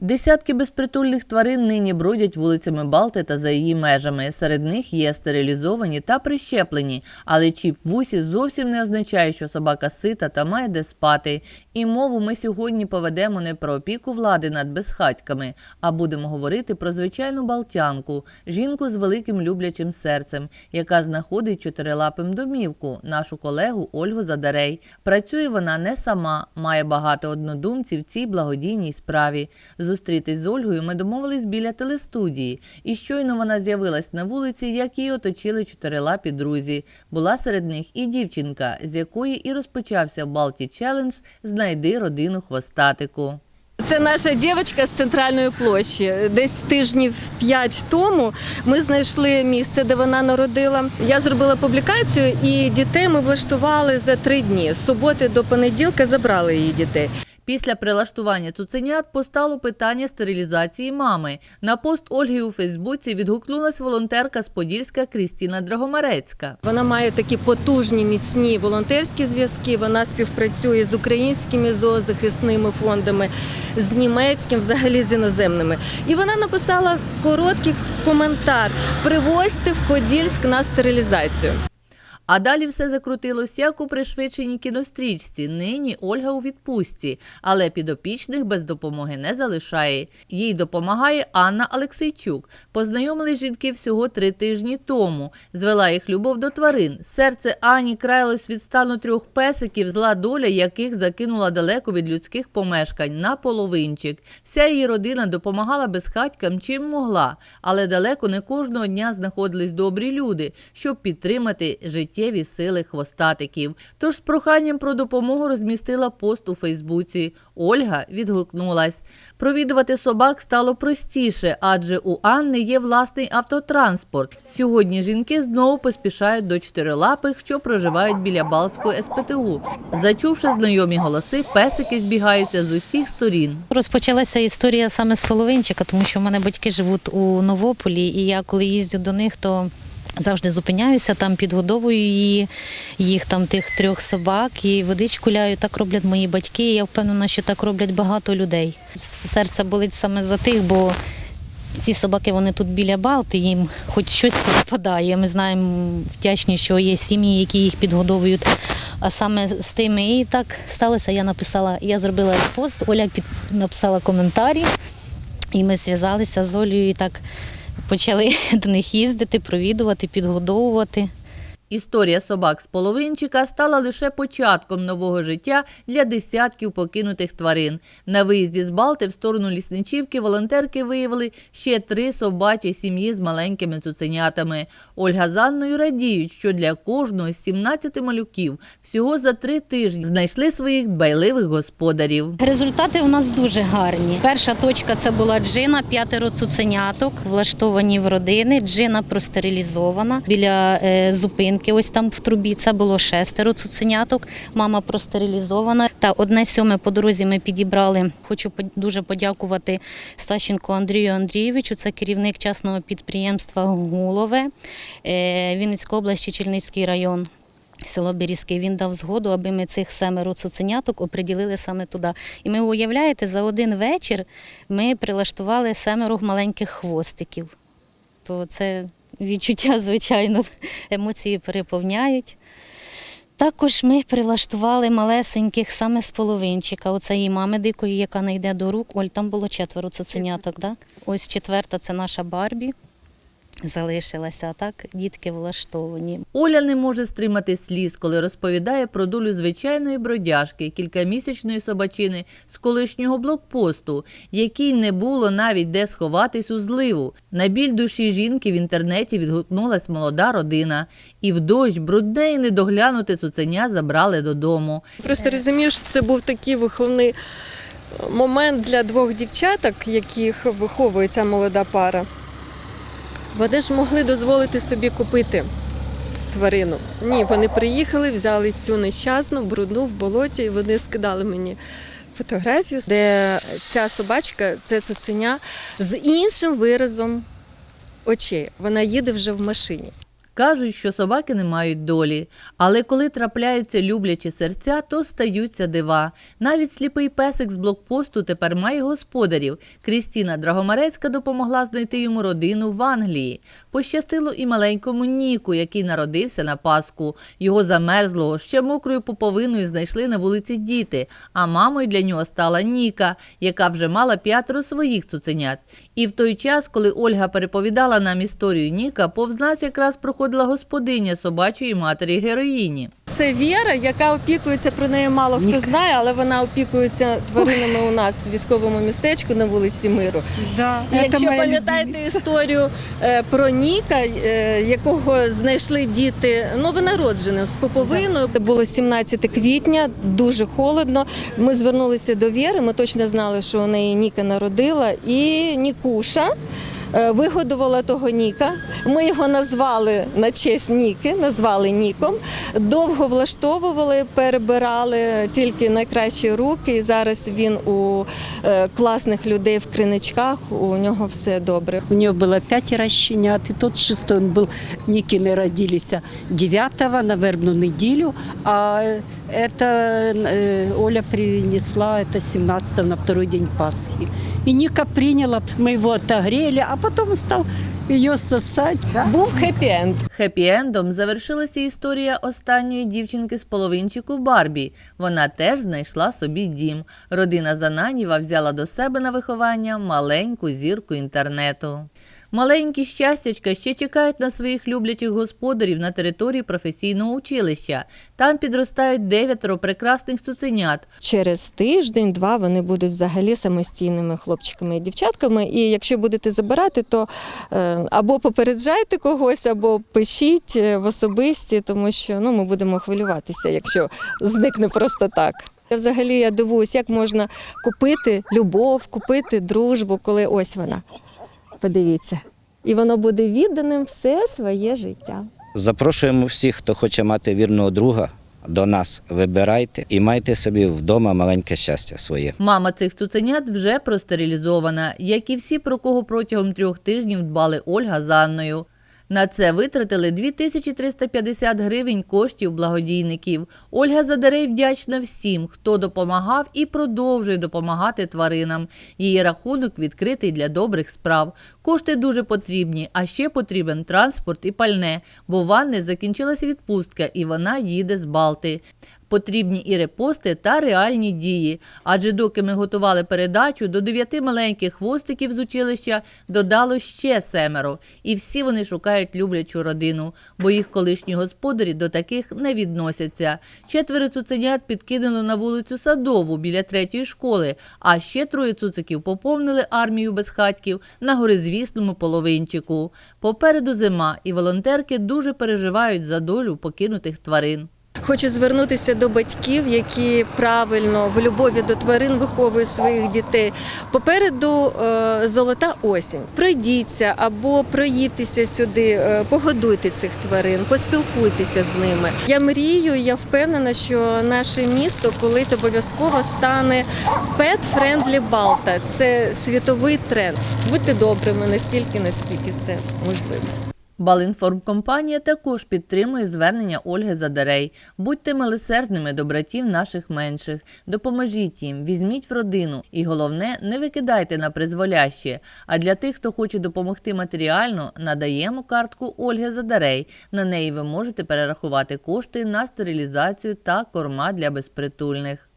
Десятки безпритульних тварин нині бродять вулицями Балти та за її межами. Серед них є стерилізовані та прищеплені, але чіп в вусі зовсім не означає, що собака сита та має де спати. І мову ми сьогодні поведемо не про опіку влади над безхатьками, а будемо говорити про звичайну балтянку, жінку з великим люблячим серцем, яка знаходить чотирилапим домівку, нашу колегу Ольгу Задарей. Працює вона не сама, має багато однодумців в цій благодійній справі. Зустрітись з Ольгою ми домовились біля телестудії, і щойно вона з'явилась на вулиці, як її оточили чотирилапі друзі. Була серед них і дівчинка, з якої і розпочався Балті Челендж Знайди родину хвостатику. Це наша дівчинка з центральної площі. Десь тижнів п'ять тому ми знайшли місце, де вона народила. Я зробила публікацію, і дітей ми влаштували за три дні. З суботи до понеділка забрали її дітей. Після прилаштування цуценят постало питання стерилізації мами. На пост Ольги у Фейсбуці відгукнулась волонтерка з Подільська Крістіна Драгомарецька. Вона має такі потужні міцні волонтерські зв'язки. Вона співпрацює з українськими зоозахисними фондами, з німецьким, взагалі з іноземними. І вона написала короткий коментар: привозьте в Подільськ на стерилізацію. А далі все закрутилось як у пришвидшеній кінострічці. Нині Ольга у відпустці, але підопічних без допомоги не залишає. Їй допомагає Анна Алексейчук. Познайомились жінки всього три тижні тому. Звела їх любов до тварин. Серце Ані краялось від стану трьох песиків, зла доля яких закинула далеко від людських помешкань на половинчик. Вся її родина допомагала безхатькам чим могла, але далеко не кожного дня знаходились добрі люди, щоб підтримати життєві сили хвостатиків. Тож з проханням про допомогу розмістила пост у Фейсбуці. Ольга відгукнулась. Провідувати собак стало простіше, адже у Анни є власний автотранспорт. Сьогодні жінки знову поспішають до чотирилапих, що проживають біля Балтської СПТУ. Зачувши знайомі голоси, песики збігаються з усіх сторін. Розпочалася історія саме з половинчика, тому що в мене батьки живуть у Новополі, і я коли їздю до них, то завжди зупиняюся, там підгодовую її, їх там тих трьох собак, і водичку ляю. Так роблять мої батьки. І я впевнена, що так роблять багато людей. Серце болить саме за тих, бо ці собаки вони тут біля Балти, їм хоч щось попадає. Ми знаємо вдячні, що є сім'ї, які їх підгодовують. А саме з тими і так сталося. Я написала, я зробила пост, Оля під, написала коментарі, і ми зв'язалися з Олею і так почали до них їздити, провідувати, підгодовувати. Історія собак з половинчика стала лише початком нового життя для десятків покинутих тварин. На виїзді з Балти в сторону лісничівки волонтерки виявили ще три собачі сім'ї з маленькими цуценятами. Ольга з Анною радіють, що для кожного з 17 малюків всього за три тижні знайшли своїх дбайливих господарів. Результати у нас дуже гарні. Перша точка це була джина, п'ятеро цуценяток, влаштовані в родини. Джина простерилізована біля е, зупинки. Ось там в трубі це було шестеро цуценяток. Мама простерилізована. Та одне сьоме по дорозі ми підібрали. Хочу дуже подякувати Стащенко Андрію Андрійовичу. Це керівник частного підприємства Гулове е, Вінницька область, Чечільницький район. Село Бірізьке, він дав згоду, аби ми цих семеро цуценяток оприділили саме туди. І ми уявляєте, за один вечір ми прилаштували семеро маленьких хвостиків. То це відчуття, звичайно, емоції переповняють. Також ми прилаштували малесеньких саме з половинчика. Оце її мами дикої, яка не йде до рук. Оль, там було четверо цуценяток. Так? Ось четверта це наша Барбі. Залишилася, а так дітки влаштовані. Оля не може стримати сліз, коли розповідає про долю звичайної бродяжки, кількамісячної собачини з колишнього блокпосту, якій не було навіть де сховатись у зливу. На біль душі жінки в інтернеті відгукнулась молода родина, і в дощ брудне і недоглянуте цуценя забрали додому. Просто розумієш, це був такий виховний момент для двох дівчаток, яких виховує ця молода пара. Вони ж могли дозволити собі купити тварину. Ні, вони приїхали, взяли цю нещасну, брудну в болоті, і вони скидали мені фотографію, де ця собачка, це цуценя з іншим виразом очей. Вона їде вже в машині. Кажуть, що собаки не мають долі, але коли трапляються люблячі серця, то стаються дива. Навіть сліпий песик з блокпосту тепер має господарів. Крістіна Драгомарецька допомогла знайти йому родину в Англії. Пощастило і маленькому Ніку, який народився на Пасху. Його замерзлого, ще мокрою пуповиною знайшли на вулиці діти, а мамою для нього стала Ніка, яка вже мала п'ятеро своїх цуценят. І в той час, коли Ольга переповідала нам історію Ніка, повз нас якраз проходила господиня собачої матері героїні. Це Віра, яка опікується про неї мало хто знає, але вона опікується тваринами у нас в військовому містечку на вулиці Миру. Да, Якщо пам'ятаєте історію е, про Ніка, е, якого знайшли діти новонародженим з поповиною. Це було 17 квітня, дуже холодно. Ми звернулися до Віри. Ми точно знали, що у неї Ніка народила, і Нікуша. е, Вигодувала того Ніка. Ми його назвали на честь Ніки, назвали Ніком. Довго влаштовували, перебирали тільки найкращі руки. І зараз він у е, класних людей в криничках. У нього все добре. У нее было пятеро щенят, и тот шестой, он был, Никины родились 9 на вербную неделю, а это э, Оля принесла это 17 на второй день Пасхи. И Ника приняла, мы его отогрели, а потом став стал ее сосать. Був хеппі-енд. Хеппі-ендом завершилася історія останньої дівчинки з половинчику Барбі. Вона теж знайшла собі дім. Родина Зананіва взяла до себе на виховання маленьку зірку інтернету. Маленькі щастячка ще чекають на своїх люблячих господарів на території професійного училища. Там підростають дев'ятеро прекрасних цуценят. Через тиждень-два вони будуть взагалі самостійними хлопчиками і дівчатками. І якщо будете забирати, то е, або попереджайте когось, або пишіть е, в особисті, тому що ну, ми будемо хвилюватися, якщо зникне просто так. Взагалі я дивуюсь, як можна купити любов, купити дружбу, коли ось вона. Подивіться. І воно буде відданим все своє життя. Запрошуємо всіх, хто хоче мати вірного друга, до нас вибирайте і майте собі вдома маленьке щастя своє. Мама цих цуценят вже простерилізована, як і всі, про кого протягом трьох тижнів дбали Ольга з Анною. На це витратили 2350 гривень коштів благодійників. Ольга Задарей вдячна всім, хто допомагав і продовжує допомагати тваринам. Її рахунок відкритий для добрих справ. Кошти дуже потрібні, а ще потрібен транспорт і пальне, бо в Ванни закінчилася відпустка і вона їде з Балти. Потрібні і репости та реальні дії. Адже доки ми готували передачу, до дев'яти маленьких хвостиків з училища додало ще семеро, і всі вони шукають люблячу родину, бо їх колишні господарі до таких не відносяться. Четверо цуценят підкидано на вулицю Садову біля третьої школи, а ще троє цуциків поповнили армію безхатьків на горизвісному половинчику. Попереду зима, і волонтерки дуже переживають за долю покинутих тварин. Хочу звернутися до батьків, які правильно в любові до тварин виховують своїх дітей. Попереду е, золота осінь. Пройдіться або проїдьтеся сюди, е, погодуйте цих тварин, поспілкуйтеся з ними. Я мрію, я впевнена, що наше місто колись обов'язково стане Pet Friendly Balta. Це світовий тренд. Будьте добрими настільки, наскільки це можливо. Балінформкомпанія також підтримує звернення Ольги Задарей. Будьте милосердними до братів наших менших, допоможіть їм, візьміть в родину і головне, не викидайте на призволяще. А для тих, хто хоче допомогти матеріально, надаємо картку Ольги Задарей. На неї ви можете перерахувати кошти на стерилізацію та корма для безпритульних.